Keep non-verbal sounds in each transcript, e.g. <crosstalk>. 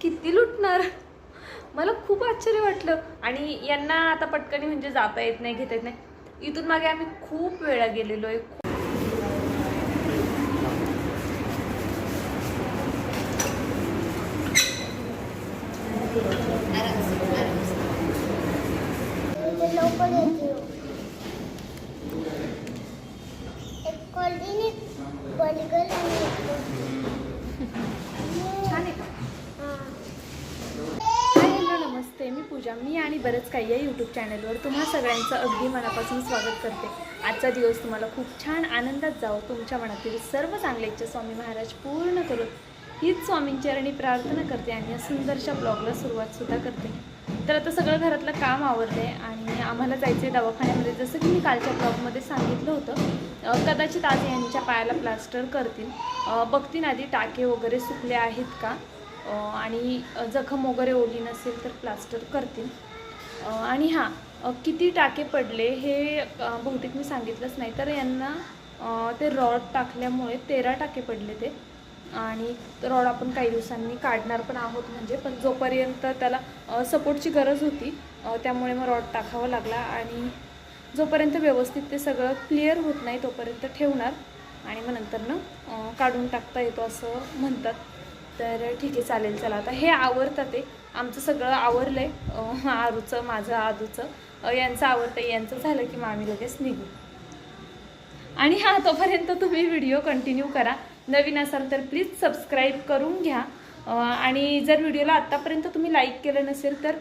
किती लुटणार? मला खूप आश्चर्य वाटलं. आणि यांना आता पटकनी म्हणजे जाता येत नाही घेता येत नाही. इथून मागे आम्ही खूप वेळा गेलेलो आहे लवकर येते एक कोल्ड्रिंक बर्गर आणि छान आहे का हां हाय हॅलो नमस्ते मी पूजा मी आणि बरंच काही या यूट्यूब चॅनलवर तुम्हा सगळ्यांचं अगदी मनापासून स्वागत करते. आजचा दिवस तुम्हाला खूप छान आनंदात जावं तुमच्या मनातील सर्व चांगले इच्छा स्वामी महाराज पूर्ण करून हीच स्वामींचरणी प्रार्थना करते आणि या सुंदरशा ब्लॉगला सुरुवातसुद्धा करते. तर आता सगळं घरातलं काम आवरलं आहे आणि आम्हाला जायचं आहे दवाखान्यामध्ये. जसं की मी कालच्या ब्लॉगमध्ये सांगितलं होतं कदाचित आज यांच्या पायाला प्लास्टर करतील. अं, बघतीन आधी टाके वगैरे सुकले आहेत का? आणि जखम वगैरे ओली नसेल तर प्लास्टर करतील. आणि हां किती टाके पडले हे बहुतेक मी सांगितलंच नाही तर यांना ते रॉड टाकल्यामुळे तेरा टाके पडले ते. आणि रॉड आपण काही दिवसांनी काढणार पण आहोत म्हणजे पण जोपर्यंत त्याला सपोर्टची गरज होती त्यामुळे मग रॉड टाकावा लागला आणि जोपर्यंत व्यवस्थित ते सगळं क्लिअर होत नाही तोपर्यंत ठेवणार आणि मग नंतरनं काढून टाकता येतो असं म्हणतात. तर ठीक आहे चालेल चला. आता हे आवरतात ते. आमचं सगळं आवरलं आहे <laughs> आरूचं माझं आदूचं. यांचं आवडतं यांचं झालं की मग आम्ही लगेच निघू. आणि हा तोपर्यंत तुम्ही व्हिडिओ कंटिन्यू करा. नवीन असाल तर प्लीज सबस्क्राईब करून घ्या. आणि जर व्हिडिओला आत्तापर्यंत तुम्ही लाईक केलं नसेल तर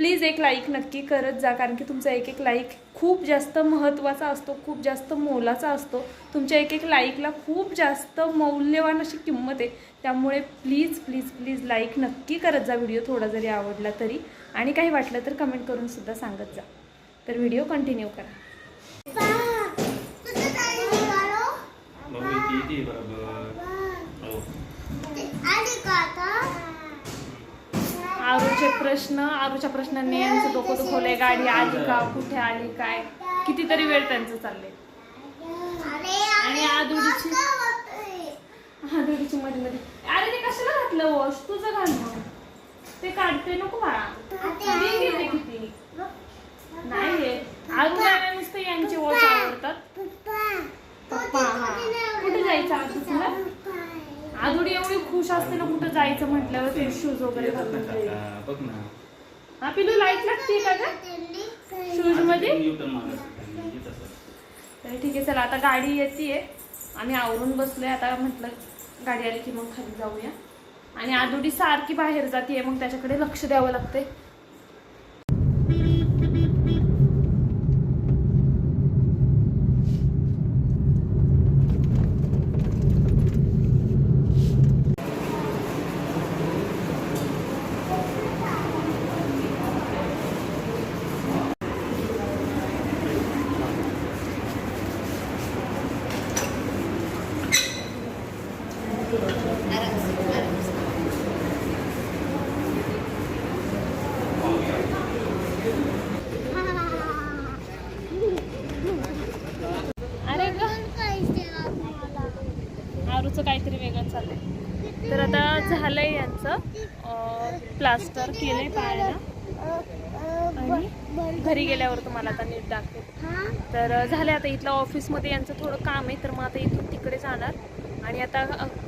प्लीज एक लाईक नक्की करत जा कारण की तुमचा एक एक लाईक खूप जास्त महत्त्वाचा असतो खूप जास्त मोलाचा असतो. तुमच्या एक एक लाईकला खूप जास्त मौल्यवान अशी किंमत आहे. त्यामुळे प्लीज प्लीज प्लीज लाईक नक्की करत जा. व्हिडिओ थोडा जरी आवडला तरी. आणि काही वाटलं तर कमेंट करून सुद्धा सांगत जा. तर व्हिडिओ कंटिन्यू करा तुझं काय निघालो मम्मी ती येते बरोबर हो आली का आता आरूचे प्रश्न आरूच्या प्रश्नांनी यांचं डोकं दुखवलंय गाडी आली का कुठे आली काय? कितीतरी वेळ त्यांचं चाललंय. आणि आदुडीची? आदुडीची मध्ये मध्ये अरे ते कशाला घातलं वॉश? तुझं घाल मग. ते काढते नको बाळा. मी घेते किती? नाही नुसतं यांचे वॉश आवडतात. पप्पा. हा. कुठे जायचं आजू तुला आदुडी एवढी खुश असते ना कुठं जायचं म्हटल्यावर ते शूज वगैरे घालून हा, बघ ना. हा पिलू लाइट लागते का ग? शूजमध्ये? न्यूटन. तर ठीक आहे चला आता गाडी येते आम्ही आवरून बसलोय. आता म्हटलं गाडी आली की मग खाली जाऊया. आणि आदुडी सारखी बाहेर जाते मग त्याच्याकडे लक्ष द्यावं लागते अरे ग आरूचं काहीतरी वेगळं चाललंय तर आता झालंय यांचं अं, प्लास्टर केलंय पायाला. आणि घरी गेल्यावर तुम्हाला आता नीट दाखवेल तर झालं आता इथलं ऑफिसमध्ये यांचं थोडं काम आहे तर मग आता इथून तिकडे जाणार. आणि आता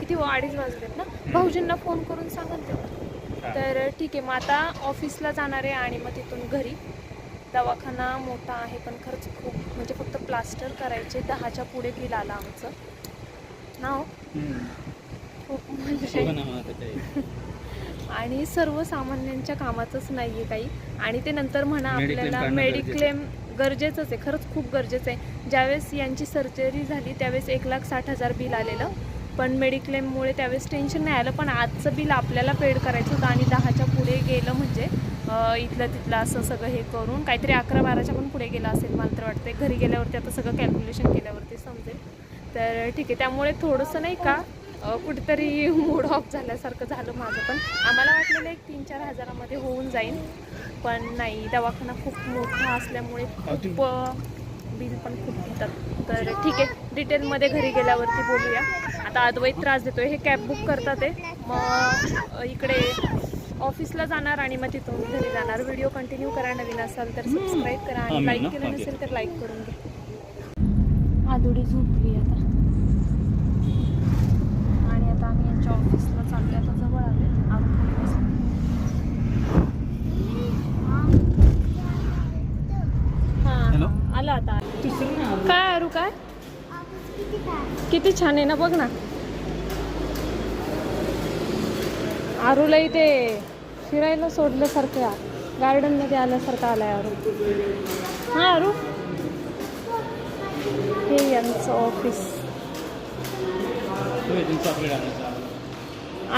किती अडीच वाजलेत ना? भाऊजींना फोन करून सांगाल तेव्हा तर ठीक आहे मग आता ऑफिसला जाणार आहे आणि मग तिथून घरी. दवाखाना मोठा आहे पण खरंच खूप. म्हणजे फक्त प्लास्टर करायचे दहाच्या पुढे बिल आलं आमचं. नाव? हम्म. खूप म्हणजे आणि सर्वसामान्यांच्या कामाचंच नाही आहे काही. आणि ते नंतर म्हणा आपल्याला मेडिक्लेम गरजेचंच आहे. खरंच खूप गरजेचं आहे. ज्यावेळेस यांची सर्जरी झाली त्यावेळेस एक लाख साठ हजार बिल आलेलं. पण मेडिक्लेममुळे त्यावेळेस टेन्शन नाही आलं. पण आजचं बिल आपल्याला पेड करायचं होतं आणि दहाच्या पुढे गेलं म्हणजे इथलं तिथलं असं सगळं हे करून काहीतरी अकरा बाराच्या पण पुढे गेलं असेल मला तर वाटतं घरी गेल्यावरती आता सगळं कॅल्क्युलेशन केल्यावरती समजेल. तर ठीक आहे. त्यामुळे थोडंसं नाही का कुठेतरी मूड ऑफ झाल्यासारखं झालं माझं पण. आम्हाला वाटलेलं एक तीन चार हजारामध्ये होऊन जाईल. पण नाही दवाखाना खूप मोठा असल्यामुळे खूप बिल पण खूप घेतात तर ठीक आहे डिटेलमध्ये घरी गेल्यावरती बोलूया. आता अद्वैत त्रास देतोय. हे कॅब बुक करतात आहे मग इकडे ऑफिसला जाणार आणि मग तिथून घरी जाणार. व्हिडिओ कंटिन्यू करा नवीन असाल तर सबस्क्राईब करा. आणि लाईक केलं नसेल तर लाईक करून घ्या. आदुडी झोपली आता आणि आता आम्ही यांच्या ऑफिसला चाललो आता जवळ आले आरुण खाली बसली. हा Hello? आलं आता काय अरू काय? किती छान आहे ना बघ ना. आरूला इथे फिरायला सोडल्यासारखं गार्डनमध्ये आल्यासारखं आलाय आरू. हा आरू. हे यांचं ऑफिस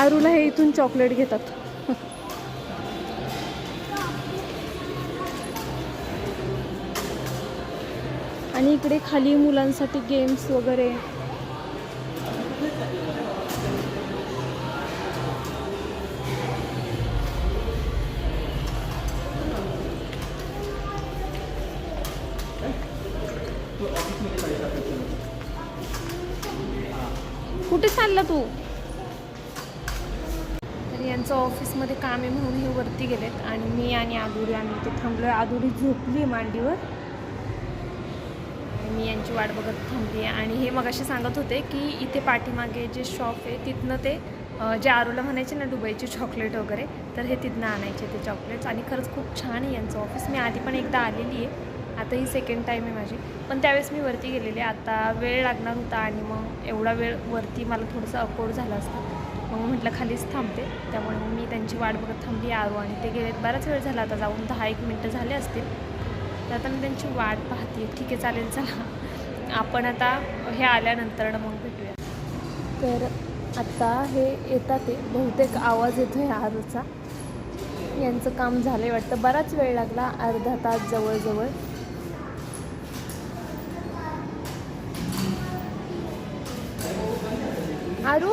आरूला हे इथून चॉकलेट घेतात. आणि इकडे खाली मुलांसाठी गेम्स वगैरे. कुठे चालला तू? तर यांचं ऑफिसमध्ये काम आहे म्हणून हे वरती गेलेत. आणि मी आणि आदुरी आम्ही इथे थांबलो आदुरी झोपली मांडीवर. मी यांची वाट बघत थांबली आहे. आणि हे मगाशी सांगत होते की इथे पाठीमागे जे शॉप आहे तिथनं ते जे आरूला म्हणायचे ना दुबईचे चॉकलेट वगैरे तर हे तिथनं आणायचे ते चॉकलेट्स आणि खरंच खूप छान आहे यांचं ऑफिस मी आधी पण एकदा आलेली आहे. आता ही सेकंड टाईम आहे माझी. पण त्यावेळेस मी वरती गेलेले आता वेळ लागणार होता आणि मग एवढा वेळ वरती मला थोडंसं अकोड झालं असतं. मग म्हटलं खालीच थांबते. त्यामुळे मग मी त्यांची वाट बघत थांबली आरू आणि ते गेलेत. बराच वेळ झाला आता जाऊन. दहा एक मिनटं झाले असतील. तर आता मी त्यांची वाट पाहते. ठीक आहे चालेल चला. आपण आता हे आल्यानंतर मग भेटूया. तर आत्ता हे येतात ते. बहुतेक आवाज येतो आहे आजचा. यांचं काम झालं आहे वाटतं. बराच वेळ लागला अर्धा तास जवळजवळ. आरू?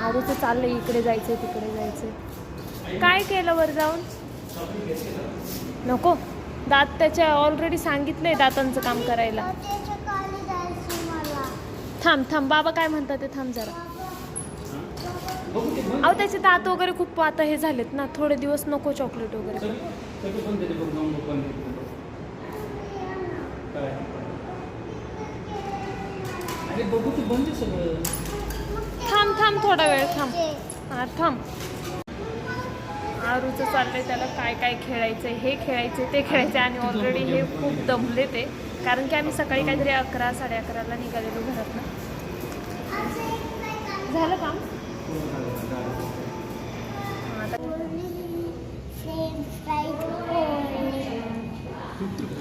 आरूचं चाललंय. इकडे जायचंय तिकडे जायचंय. काय केलं वर जाऊन? नको. दात त्याच्या ऑलरेडी सांगितलंय दातांचं काम करायला. थांब थांब. बाबा काय म्हणतात ते थांब जरा. अहो त्याचे दात वगैरे खूप आता हे झालेत ना. थोडे दिवस नको चॉकलेट वगैरे. थांब थांब थोडा वेळ. थांब. हा थांब. आरूचं चाललंय त्याला काय काय खेळायचं हे खेळायचं ते खेळायचं आणि ऑलरेडी हे खूप दमले ते. कारण की आम्ही सकाळी काहीतरी अकरा साडे अकराला निघालेलो घरातनं झालं काम? हा,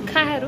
काय आरू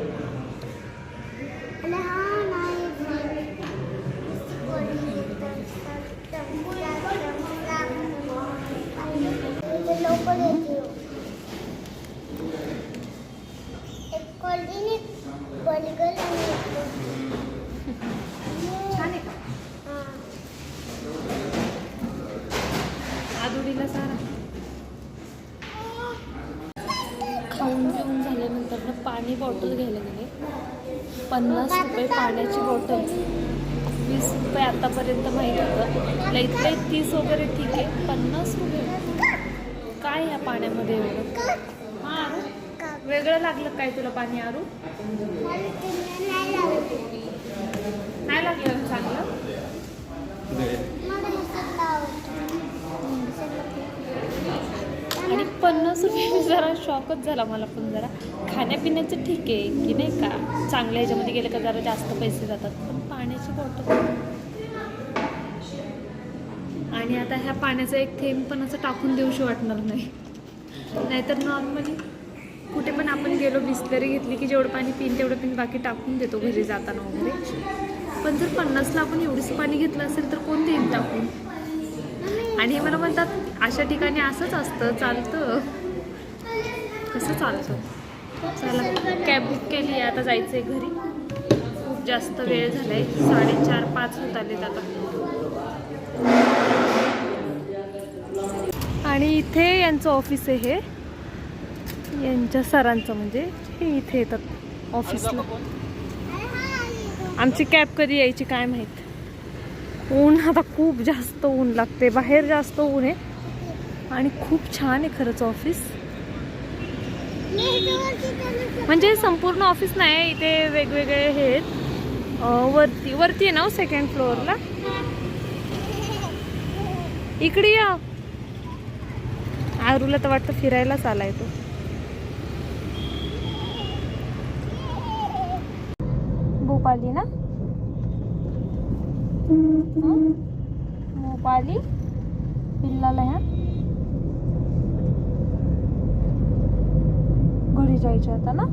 पन्नास रुपये पाण्याची बॉटल. वीस रुपये आतापर्यंत माहीत होतं. लईत लई तीस वगैरे ठीक आहे. पन्नास रुपये. काय या पाण्यामध्ये एवढं? हां आरू. वेगळं लागलं काय तुला पाणी आरू? नाही लागलं चांगलं? आणि पन्नास रुपये जरा शॉकच झाला मला पण जरा. खाण्यापिण्याचं ठीक आहे की नाही का? चांगल्या ह्याच्यामध्ये गेलं का जरा जास्त पैसे जातात. पण पाण्याची बॉटल आणि आता ह्या पाण्याचा एक थेंब पण असं टाकून देऊशी वाटणार नाही. नाहीतर नॉर्मली कुठे पण आपण गेलो बिस्लरी घेतली की जेवढं पाणी पिन तेवढं पिन बाकी टाकून देतो घरी जाताना वगैरे. पण जर पन्नासला आपण एवढंच पाणी घेतलं असेल तर कोण देईल टाकून? आणि हे मला म्हणतात अशा ठिकाणी असंच असतं चालतं. कसं चालतं? चला कॅब बुक केली आहे आता जायचं आहे घरी. खूप जास्त वेळ झाला आहे साडेचार पाच होत आलेत आता. आणि इथे यांचं ऑफिस आहे हे. यांच्या सरांचं म्हणजे हे इथे येतात ऑफिसला आमची कॅब कधी यायची काय माहीत? ऊन आता खूप जास्त ऊन लागते बाहेर जास्त ऊन आहे. आणि खूप छान आहे खरंच ऑफिस म्हणजे संपूर्ण ऑफिस नाही इथे वेगवेगळे हे आहेत. वरती वरती आहे ना हो, सेकंड फ्लोअरला इकडे या. आरूला तर वाटतं फिरायलाच आलाय तो. भोपाली ना? भोपाली? पिल्लाला ह्या? घरी जायचं आता ना?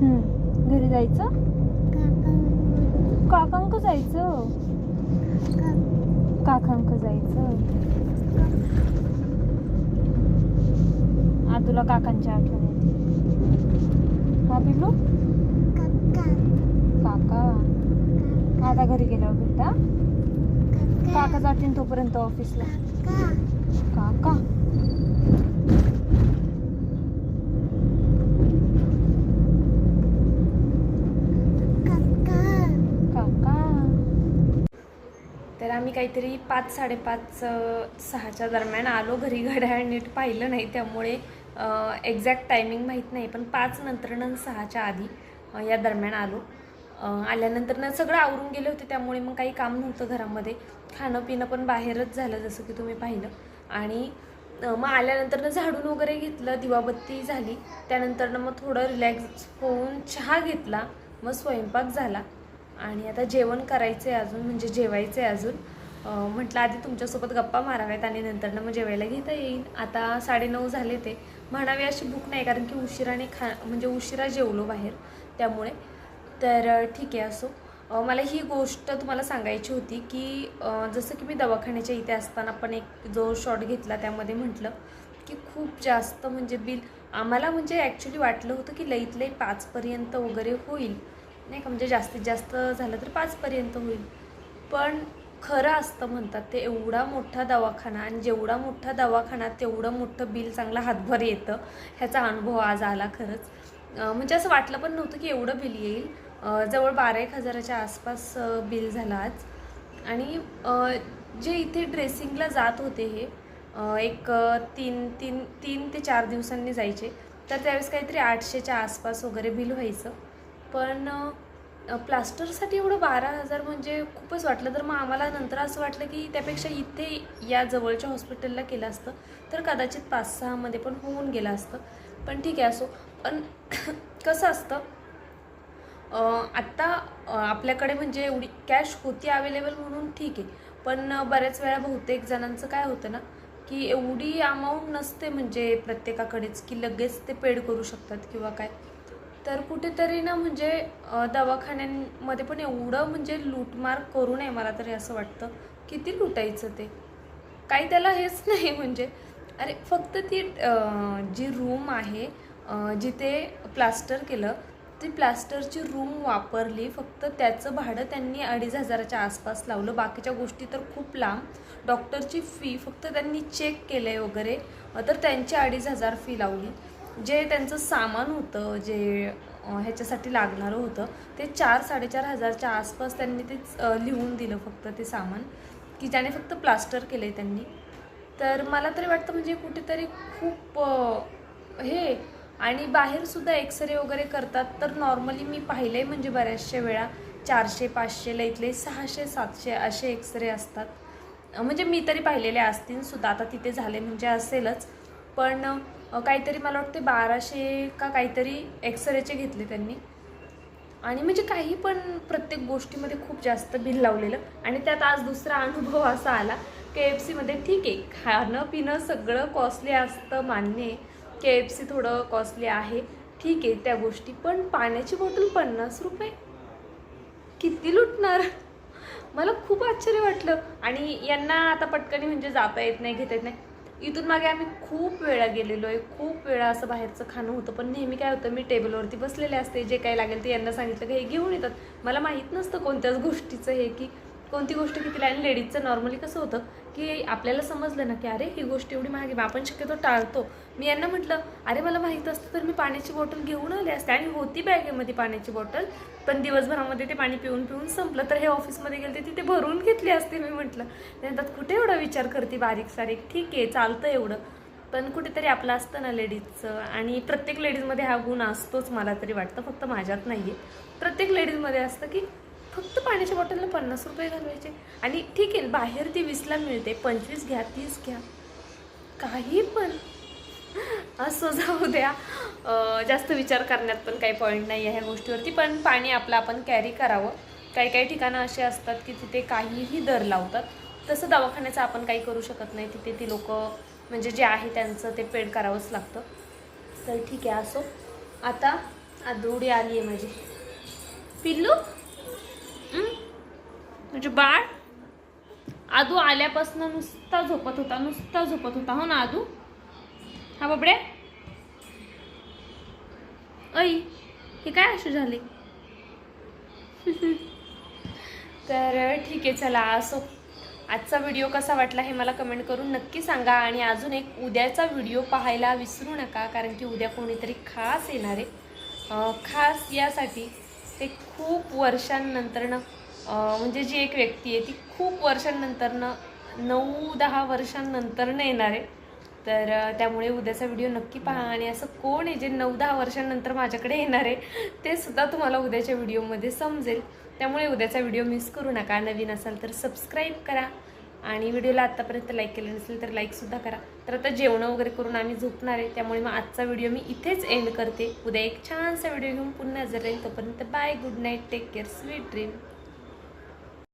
हं. घरी जायचं? काकांक जायचं. काकांक जायचं. आ तुला काकांची आठवण येते. हा पिल्लू काका. आता घरी गेल्यावर भेटा काका जातील तोपर्यंत ऑफिसला. काका. मी आम्ही काहीतरी पाच साडेपाच सहाच्या दरम्यान आलो घरी. घड्याळ नीट पाहिलं नाही त्यामुळे एक्झॅक्ट टायमिंग माहीत नाही पण पाच नंतर सहाच्या आधी या दरम्यान आलो. आल्यानंतर ना सगळं आवरून गेले होते त्यामुळे मग काही काम नव्हतं घरामध्ये. खाणं पिणं पण बाहेरच झालं जसं की तुम्ही पाहिलं. आणि मग आल्यानंतरनं झाडून वगैरे घेतलं दिवाबत्ती झाली. त्यानंतरनं मग थोडं रिलॅक्स होऊन चहा घेतला मग स्वयंपाक झाला. आणि आता जेवण करायचं आहे अजून म्हणजे जेवायचं आहे अजून. म्हटलं आधी तुमच्यासोबत गप्पा माराव्यात आणि नंतर ना मग जेवायला घेता येईल. आता साडेनऊ झाले ते. म्हणावी अशी भूक नाही कारण की उशिराने खा म्हणजे उशिरा जेवलो बाहेर त्यामुळे. तर ठीक आहे असो. मला ही गोष्ट तुम्हाला सांगायची होती की जसं की मी दवाखान्याच्या इथे असताना पण एक जो शॉट घेतला त्यामध्ये म्हटलं की खूप जास्त म्हणजे बिल आम्हाला म्हणजे ॲक्च्युली वाटलं होतं की लईत लई पाचपर्यंत वगैरे होईल. नाही का? म्हणजे जास्तीत जास्त झालं तर पाचपर्यंत होईल. पण खरं असतं म्हणतात ते एवढा मोठा दवाखाना आणि जेवढा मोठा दवाखाना तेवढं मोठं बिल चांगलं हातभर येतं. ह्याचा अनुभव आज आला खरंच. म्हणजे असं वाटलं पण नव्हतं की एवढं बिल येईल. जवळ बारा एक हजाराच्या आसपास बिल झालं आज. आणि जे इथे ड्रेसिंगला जात होते हे एक तीन तीन तीन ते चार दिवसांनी जायचे. तर त्यावेळेस काहीतरी आठशेच्या आसपास वगैरे बिल व्हायचं. पण प्लास्टरसाठी एवढं बारा हजार म्हणजे खूपच वाटलं. तर मग आम्हाला नंतर असं वाटलं की त्यापेक्षा इथे या जवळच्या हॉस्पिटलला केलं असतं. तर कदाचित पाच सहामध्ये पण होऊन गेलं असतं. पण ठीक आहे असो. पण <coughs> कसं असतं आत्ता आपल्याकडे म्हणजे एवढी कॅश होती अवेलेबल म्हणून ठीक आहे. पण बऱ्याच वेळा बहुतेक जणांचं काय होतं ना की एवढी अमाऊंट नसते म्हणजे प्रत्येकाकडेच की लगेच ते पेड करू शकतात किंवा काय. तर कुठेतरी ना म्हणजे दवाखान्यांमध्ये पण एवढं म्हणजे लूटमार करू नये मला तरी असं वाटतं. किती लुटायचं ते? काही त्याला हेच <laughs> नाही म्हणजे. अरे फक्त ती जी रूम आहे जिथे प्लास्टर केलं ती प्लास्टरची रूम वापरली फक्त त्याचं भाडं त्यांनी अडीच हजाराच्या आसपास लावलं. बाकीच्या गोष्टी तर खूप लांब. डॉक्टरची फी फक्त त्यांनी चेक केलं आहे वगैरे. तर त्यांची अडीच हजार फी लावली. जे त्यांचं सामान होतं जे ह्याच्यासाठी लागणारं होतं ते चार साडेचार हजारच्या आसपास त्यांनी ते लिहून दिलं फक्त ते सामान की ज्याने फक्त प्लास्टर केलं आहे त्यांनी. तर मला तरी वाटतं म्हणजे कुठेतरी खूप हे आणि बाहेरसुद्धा एक्सरे वगैरे करतात तर नॉर्मली मी पाहिले म्हणजे बऱ्याचशा वेळा चारशे पाचशेला इथले सहाशे सातशे असे एक्सरे असतात. म्हणजे मी तरी पाहिलेले असतील सुद्धा आता तिथे झाले म्हणजे असेलच. पण काहीतरी मला वाटते बाराशे का काहीतरी एक्सरेचे घेतले त्यांनी. आणि म्हणजे काही पण प्रत्येक गोष्टीमध्ये खूप जास्त बिल लावलेलं. आणि त्यात आज दुसरा अनुभव असा आला के एफ सीमध्ये ठीक आहे खाणं पिणं सगळं कॉस्टली असतं मान्य आहे. के एफ सी थोडं कॉस्टली आहे ठीक आहे त्या गोष्टी पण पाण्याची बॉटल पन्नास रुपये? किती लुटणार? मला खूप आश्चर्य वाटलं. आणि यांना आता पटकनी म्हणजे जाता येत नाही घेता येत नाही. इथून मागे आम्ही खूप वेळा गेलेलो आहे खूप वेळा असं बाहेरचं खाणं होतं पण नेहमी काय होतं मी टेबलवरती बसलेले असते जे काही लागेल ते यांना सांगितलं की हे घेऊन येतात. मला माहीत नसतं कोणत्याच गोष्टीचं हे की कोणती गोष्ट कितीला आणि लेडीजचं नॉर्मली कसं होतं की आपल्याला समजलं ना की अरे ही गोष्ट एवढी महागी आपण शक्यतो टाळतो. मी यांना म्हटलं अरे मला माहीत असतं तर मी पाण्याची बॉटल घेऊन आले असते आणि होती बॅगेमध्ये पाण्याची बॉटल पण दिवसभरामध्ये ते पाणी पिऊन पिऊन संपलं. तर हे ऑफिसमध्ये गेले तिथे भरून घेतली असते मी म्हटलं. त्यानंतर कुठे एवढा विचार करते बारीक सारीक? ठीक आहे चालतं एवढं. पण कुठेतरी आपलं असतं ना लेडीजचं. आणि प्रत्येक लेडीजमध्ये हा गुण असतोच मला तरी वाटतं. फक्त माझ्यात नाही आहे प्रत्येक लेडीजमध्ये असतं की फक्त पाण्याच्या बॉटलला पन्नास रुपये घालवायचे. आणि ठीक आहे बाहेर ती वीसला मिळते पंचवीस घ्या तीस घ्या. काही पण. असं जाऊ द्या. जास्त विचार करण्यात पण काही पॉईंट नाही आहे ह्या गोष्टीवरती पण पाणी आपलं आपण कॅरी करावं. काही काही ठिकाणं असे असतात की तिथे काहीही दर लावतात. तसं दवाखान्याचं आपण काही करू शकत नाही. तिथे ती लोक म्हणजे जे आहे त्यांचं ते पेड करावंच लागतं. तर ठीक आहे असो. आता आदोडी आली आहे माझी. पिल्लू? म्हणजे बाळ आदू आल्यापासून नुसता झोपत होता नुसता झोपत होता. हो ना आदू? हा बाबडे ऐ हे काय अशी झाले? <laughs> तर ठीक आहे चला. असो आजचा व्हिडिओ कसा वाटला हे मला कमेंट करून नक्की सांगा. आणि अजून एक उद्याचा व्हिडिओ पाहायला विसरू नका कारण की उद्या कोणीतरी खास येणार आहे. खास यासाठी ते खूप वर्षांनंतरनं म्हणजे जी एक व्यक्ती आहे ती खूप वर्षांनंतरनं नऊ दहा वर्षांनंतरनं येणार आहे. तर त्यामुळे उद्याचा व्हिडिओ नक्की पहा आणि असं कोण आहे जे नऊ दहा वर्षांनंतर माझ्याकडे येणार आहे ते सुद्धा तुम्हाला उद्याच्या व्हिडिओमध्ये समजेल. त्यामुळे उद्याचा व्हिडिओ मिस करू नका. नवीन असाल तर सबस्क्राईब करा आणि व्हिडिओला आत्तापर्यंत लाईक केलं नसेल तर लाईकसुद्धा करा. तर आता जेवणं वगैरे करून आम्ही झोपणार आहे. त्यामुळे मग आजचा व्हिडिओ मी इथेच एंड करते. उद्या एक छानसा व्हिडिओ घेऊन पुन्हा हजर राहील तोपर्यंत bye good night take care sweet dream.